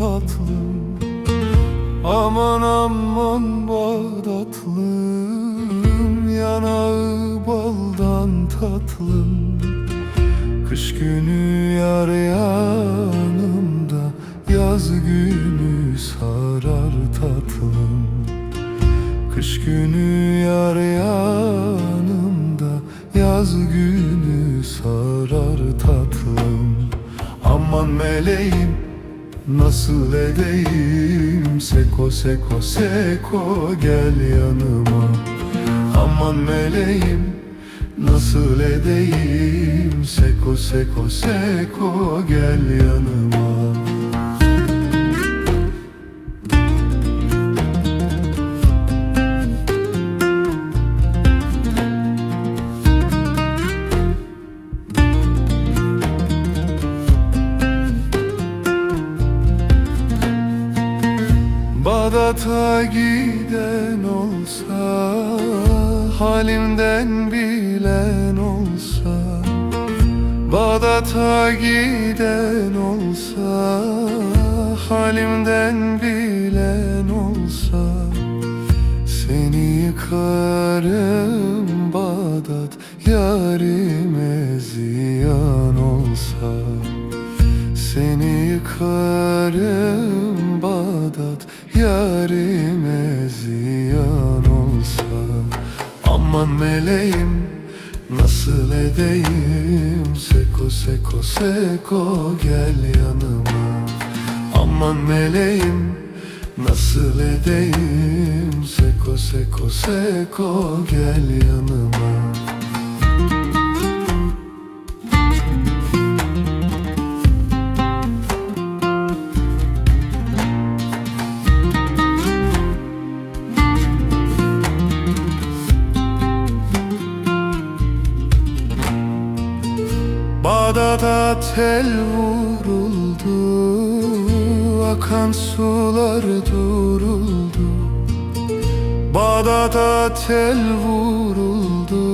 tatlım. Aman aman Bağdatlım Yanağı baldan tatlım. Kış günü yar yanımda Yaz günü sarar tatlım. Kış günü yar yanımda Yaz günü sarar tatlım. Aman meleğim nasıl edeyim Seko seko seko gel yanıma. Aman meleğim nasıl edeyim Seko seko seko gel yanıma Bağdat'a giden olsa Halimden bilen olsa Bağdat'a giden olsa Halimden bilen olsa Seni yıkarım Bağdat Yarime ziyan olsa. Seni yıkarım Bağdat Yarime ziyan olsa Aman meleğim nasıl edeyim? Seko seko seko gel yanıma. Aman meleğim nasıl edeyim? Seko seko seko gel yanıma Bağdat'a tel vuruldu Akan sular duruldu. Bağdat'a tel vuruldu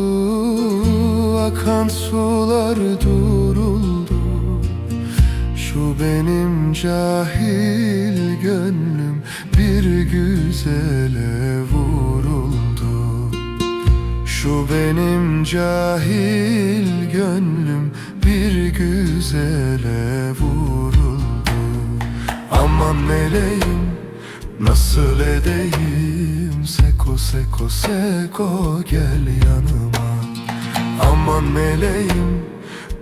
Akan sular duruldu. Şu benim cahil gönlüm Bir güzele vuruldu. Şu benim cahil gönlüm güzele vuruldu. Aman meleğim nasıl edeyim Seko seko seko gel yanıma. Aman meleğim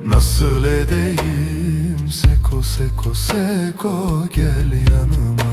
nasıl edeyim Seko seko seko gel yanıma